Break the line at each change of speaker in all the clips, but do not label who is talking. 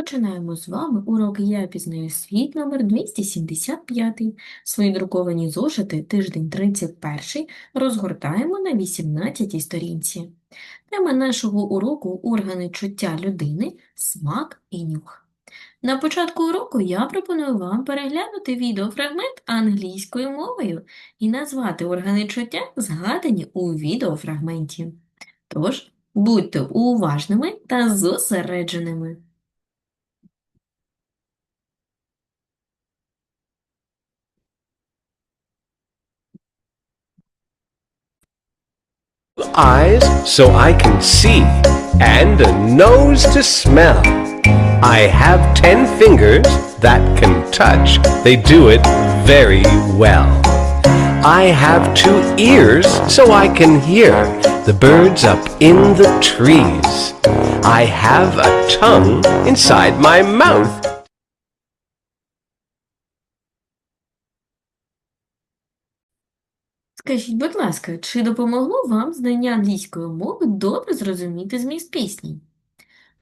Починаємо з вами урок «Я пізнаю світ» номер 275. Свої друковані зошити тиждень 31 розгортаємо на 18 сторінці. Тема нашого уроку – органи чуття людини, смак і нюх. На початку уроку я пропоную вам переглянути відеофрагмент англійською мовою і назвати органи чуття, згадані у відеофрагменті. Тож, будьте уважними та зосередженими.
Eyes so I can see, and a nose to smell. I have ten fingers that can touch, they do it very well. I have two ears so I can hear the birds up in the trees. I have a tongue inside my mouth.
Скажіть, будь ласка, чи допомогло вам знання англійської мови добре зрозуміти зміст пісні?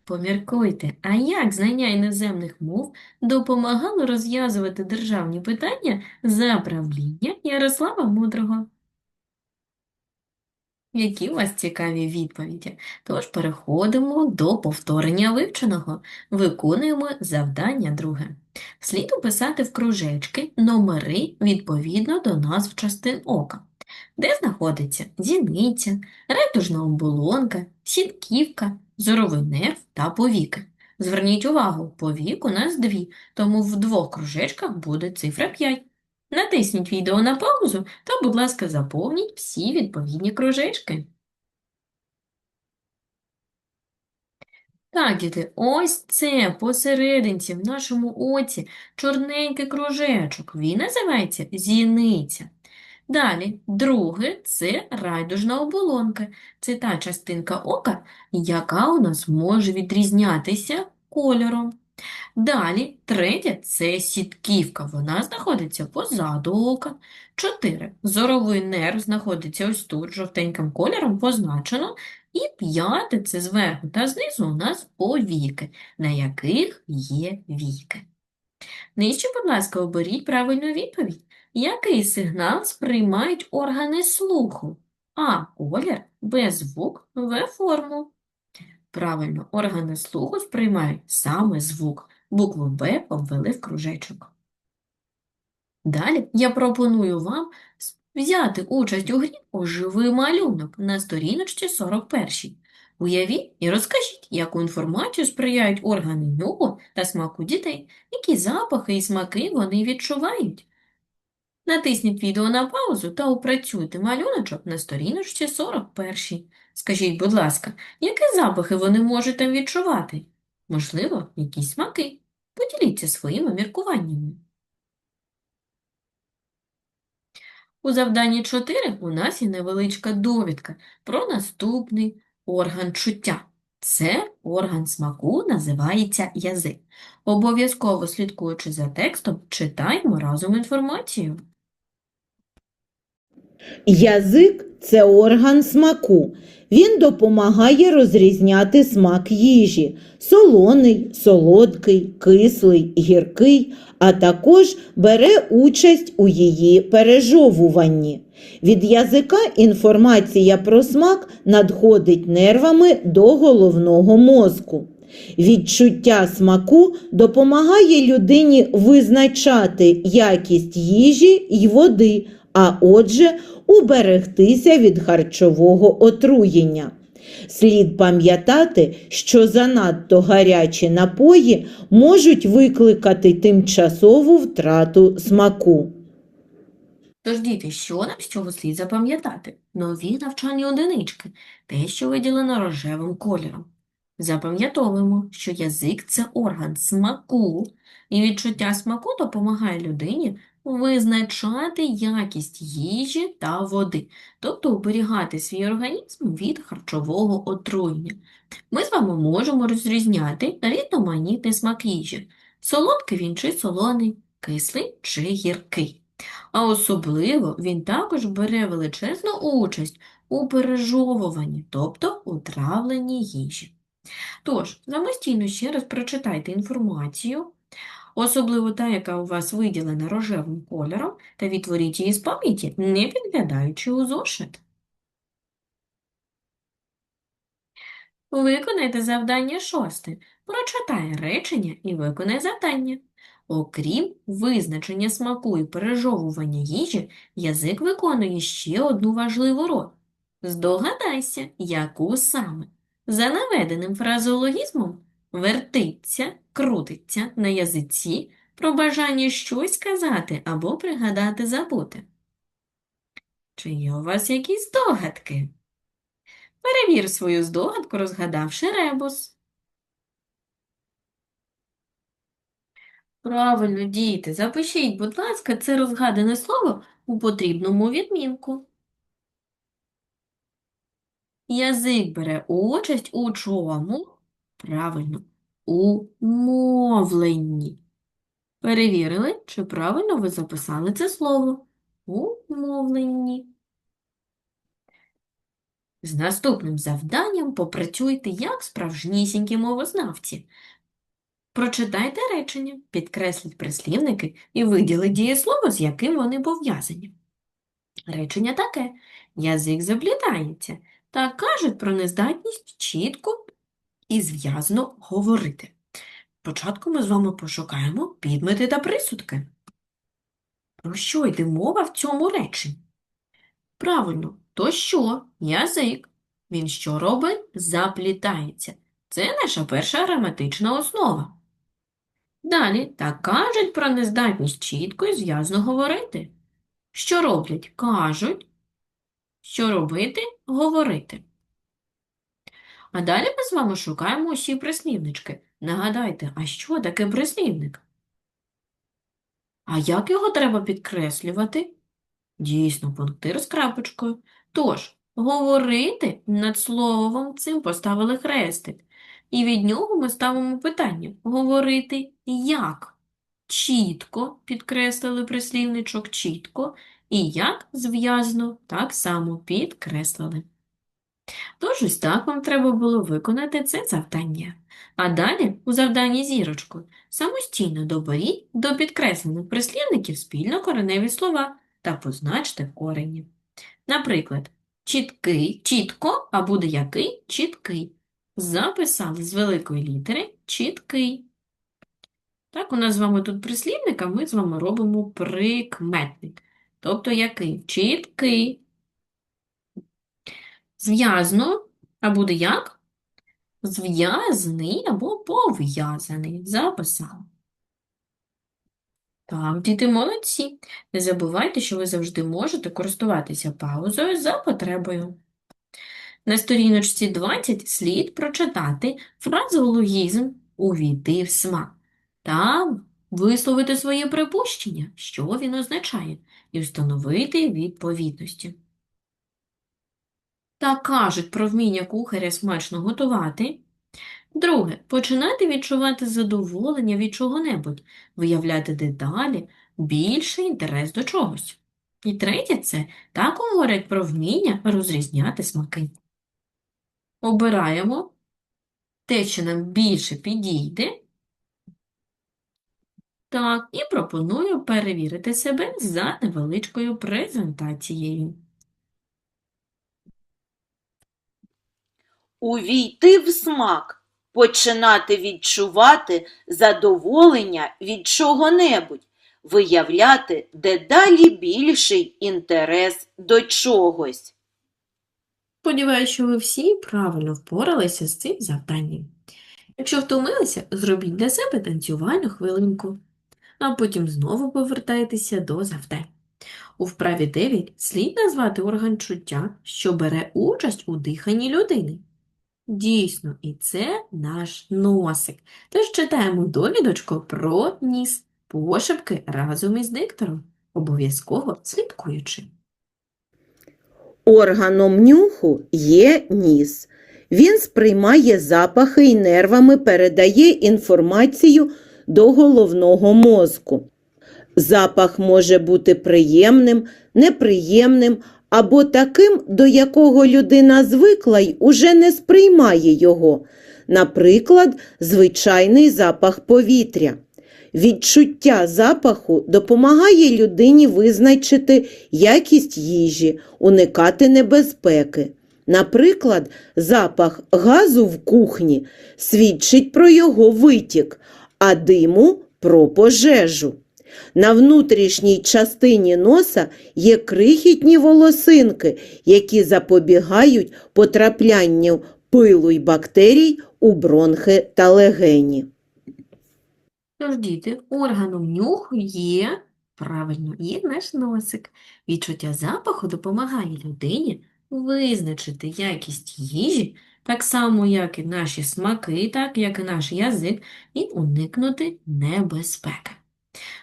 Поміркуйте, а як знання іноземних мов допомагало розв'язувати державні питання за правління Ярослава Мудрого? Які у вас цікаві відповіді? Тож переходимо до повторення вивченого. Виконуємо завдання друге. Слід описати в кружечки номери відповідно до назв частин ока. Де знаходиться зіниця, райдужна оболонка, сітківка, зоровий нерв та повіки. Зверніть увагу, повік у нас дві, тому в двох кружечках буде цифра 5. Натисніть відео на паузу та, будь ласка, заповніть всі відповідні кружечки. Так, діти, ось це посерединці в нашому оці чорненький кружечок. Він називається зіниця. Далі, друге – це райдужна оболонка. Це та частинка ока, яка у нас може відрізнятися кольором. Далі, третє – це сітківка. Вона знаходиться позаду ока. Чотири. Зоровий нерв знаходиться ось тут, жовтеньким кольором позначено. І п'яте – це зверху та знизу у нас повіки, на яких є віки. Нижче, будь ласка, оберіть правильну відповідь. Який сигнал сприймають органи слуху? А. Колір, Б. Звук, В. Форму. Правильно, органи слуху сприймають саме звук. Букву Б обвели в кружечок. Далі я пропоную вам взяти участь у грі «Оживи малюнок» на сторіночці 41. Уявіть і розкажіть, яку інформацію сприяють органи нюху та смаку дітей, які запахи і смаки вони відчувають. Натисніть відео на паузу та опрацюйте малюночок на сторіночці 41. Скажіть, будь ласка, які запахи вони можуть там відчувати? Можливо, якісь смаки. Поділіться своїми міркуваннями. У завданні 4 у нас є невеличка довідка про наступний орган чуття. Це орган смаку називається язик. Обов'язково слідкуючи за текстом, читаємо разом інформацію.
Язик це орган смаку. Він допомагає розрізняти смак їжі солоний, солодкий, кислий, гіркий, а також бере участь у її пережовуванні. Від язика інформація про смак надходить нервами до головного мозку. Відчуття смаку допомагає людині визначати якість їжі й води, а отже, уберегтися від харчового отруєння. Слід пам'ятати, що занадто гарячі напої можуть викликати тимчасову втрату смаку.
Тож, діти, що нам з цього слід запам'ятати? Нові навчальні одинички, те, що виділено рожевим кольором. Запам'ятовуємо, що язик – це орган смаку, і відчуття смаку допомагає людині визначати якість їжі та води, тобто оберігати свій організм від харчового отруєння. Ми з вами можемо розрізняти різноманітний смак їжі. Солодкий він чи солоний, кислий чи гіркий. А особливо він також бере величезну участь у пережовуванні, тобто у травленні їжі. Тож, самостійно ще раз прочитайте інформацію, особливо та, яка у вас виділена рожевим кольором, та відтворіть її з пам'яті, не підглядаючи у зошит. Виконайте завдання шосте. Прочитай речення і виконай завдання. Окрім визначення смаку і пережовування їжі, язик виконує ще одну важливу роль. Здогадайся, яку саме. За наведеним фразеологізмом вертиться, крутиться на язиці про бажання щось сказати або пригадати забути. Чи є у вас якісь здогадки? Перевір свою здогадку, розгадавши ребус. Правильно, діти, запишіть, будь ласка, це розгадане слово у потрібному відмінку. Язик бере участь у чому? Правильно, у. Перевірили, чи правильно ви записали це слово? У. З наступним завданням попрацюйте як справжнісінькі мовознавці. Прочитайте речення, підкресліть прислівники і виділіть дієслово, з яким вони пов'язані. Речення таке. Язик заплітається та кажуть про нездатність чітко і зв'язно говорити. Спочатку ми з вами пошукаємо підмети та присудки. Про що йде мова в цьому реченні? Правильно, то що? Язик. Він що робить? Заплітається. Це наша перша граматична основа. Далі так кажуть про нездатність чітко і зв'язно говорити. Що роблять? Кажуть. Що робити? Говорити. А далі ми з вами шукаємо усі прислівнички. Нагадайте, а що таке прислівник? А як його треба підкреслювати? Дійсно, пунктир з крапочкою. Тож, говорити над словом цим поставили хрестик. І від нього ми ставимо питання. Говорити як? Чітко підкреслили прислівничок чітко. І як зв'язно так само підкреслили. Тож ось так вам треба було виконати це завдання. А далі у завданні зірочкою самостійно доберіть до підкреслених прислівників спільно кореневі слова та позначте в корені. Наприклад, чіткий, чітко, а буде який? Чіткий. Записали з великої літери чіткий. Так, у нас з вами тут прислівник, а ми з вами робимо прикметник. Тобто який? Чіткий. Зв'язно, а буде як? Зв'язаний або пов'язаний. Записали. Так, діти молодці. Не забувайте, що ви завжди можете користуватися паузою за потребою. На сторіночці 20 слід прочитати фразеологізм «увійти в смак» та висловити своє припущення, що він означає, і встановити відповідності. Так кажуть про вміння кухаря смачно готувати. Друге, починати відчувати задоволення від чого-небудь, виявляти деталі, більший інтерес до чогось. І третє це так говорять про вміння розрізняти смаки. Обираємо те, що нам більше підійде. Так, і пропоную перевірити себе за невеличкою презентацією.
Увійти в смак, починати відчувати задоволення від чого-небудь, виявляти дедалі більший інтерес до чогось.
Сподіваюся, що ви всі правильно впоралися з цим завданням. Якщо втомилися, зробіть для себе танцювальну хвилинку, а потім знову повертайтеся до завдань. У вправі 9 слід назвати орган чуття, що бере участь у диханні людини. Дійсно, і це наш носик. Тож читаємо довідочку про ніс, пошепки разом із диктором, обов'язково слідкуючи.
Органом нюху є ніс. Він сприймає запахи і нервами передає інформацію до головного мозку. Запах може бути приємним, неприємним або таким, до якого людина звикла й уже не сприймає його. Наприклад, звичайний запах повітря. Відчуття запаху допомагає людині визначити якість їжі, уникати небезпеки. Наприклад, запах газу в кухні свідчить про його витік, а диму про пожежу. На внутрішній частині носа є крихітні волосинки, які запобігають потраплянню пилу й бактерій у бронхи та легені.
Тож, діти, органом нюху є, правильно, є наш носик. Відчуття запаху допомагає людині визначити якість їжі, так само, як і наші смаки, так як і наш язик, і уникнути небезпеки.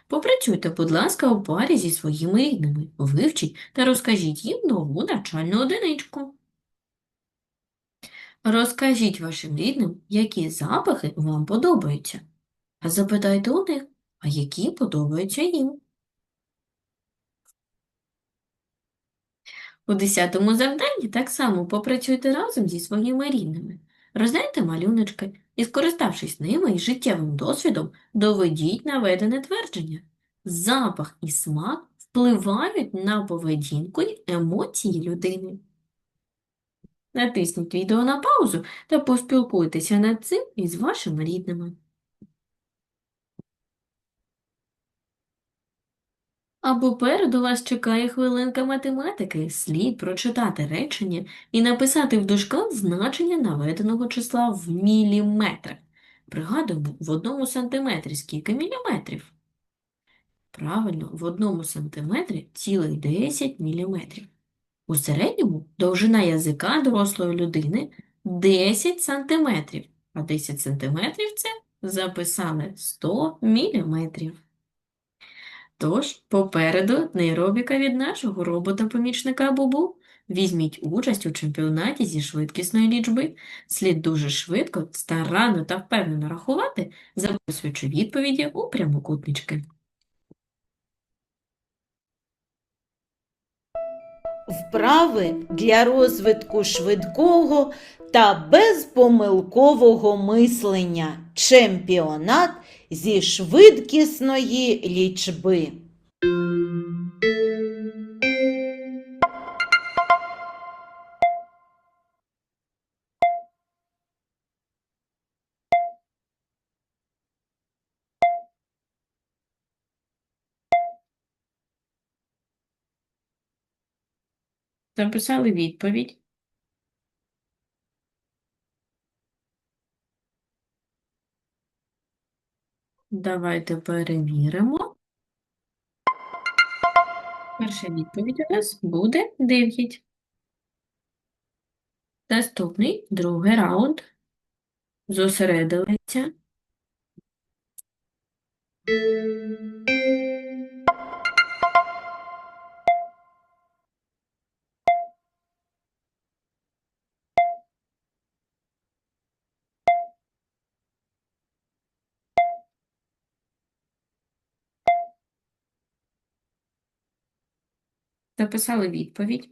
Попрацюйте, будь ласка, у парі зі своїми рідними, вивчіть та розкажіть їм нову навчальну одиничку. Розкажіть вашим рідним, які запахи вам подобаються. А запитайте у них, а які подобаються їм. У десятому завданні так само попрацюйте разом зі своїми рідними. Розгляньте малюночки і, скориставшись ними і життєвим досвідом, доведіть наведене твердження. Запах і смак впливають на поведінку й емоції людини. Натисніть відео на паузу та поспілкуйтеся над цим із вашими рідними. А попереду вас чекає хвилинка математики. Слід прочитати речення і написати в дужках значення наведеного числа в міліметрах. Пригадуємо, в одному сантиметрі скільки міліметрів? Правильно, в одному сантиметрі цілих 10 міліметрів. У середньому довжина язика дорослої людини 10 сантиметрів, а 10 сантиметрів це записали 100 міліметрів. Тож, попереду нейробіка від нашого робота-помічника Бубу. Візьміть участь у чемпіонаті зі швидкісної лічби. Слід дуже швидко, старанно та впевнено рахувати, записуючи відповіді у прямокутнички.
Вправи для розвитку швидкого та безпомилкового мислення. Чемпіонат зі швидкісної лічби.
Записали відповідь. Давайте перевіримо. Перша відповідь у нас буде 9. Наступний, другий раунд. Зосередилися. Записали відповідь.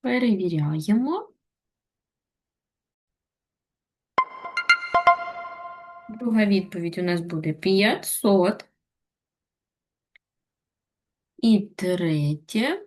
Перевіряємо. Друга відповідь у нас буде 500. І третє.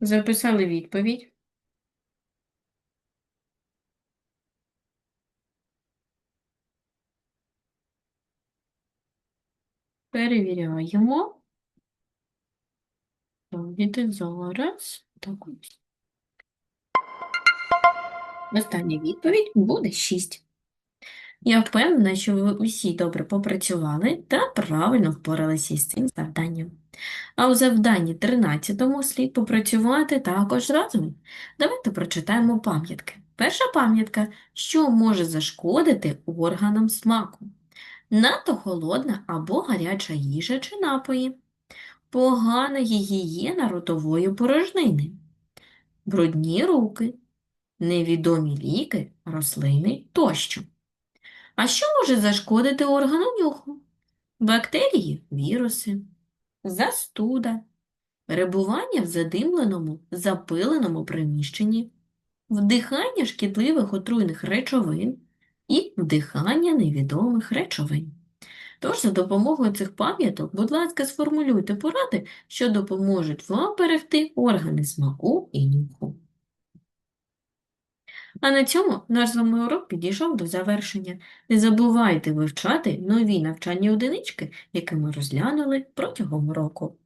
Записали відповідь. Перевіряємо. Діти зараз. Так ось. Остання відповідь буде 6. Я впевнена, що ви усі добре попрацювали та правильно впоралися із цим завданням. А у завданні 13 слід попрацювати також разом. Давайте прочитаємо пам'ятки. Перша пам'ятка, що може зашкодити органам смаку. Надто холодна або гаряча їжа чи напої. Погана гігієна ротової порожнини. Брудні руки. Невідомі ліки, рослини тощо. А що може зашкодити органу нюху? Бактерії, віруси, застуда, перебування в задимленому, запиленому приміщенні, вдихання шкідливих отруйних речовин і вдихання невідомих речовин. Тож, за допомогою цих пам'яток, будь ласка, сформулюйте поради, що допоможуть вам берегти органи смаку і нюху. А на цьому наш з вами урок підійшов до завершення. Не забувайте вивчати нові навчальні одинички, які ми розглянули протягом року.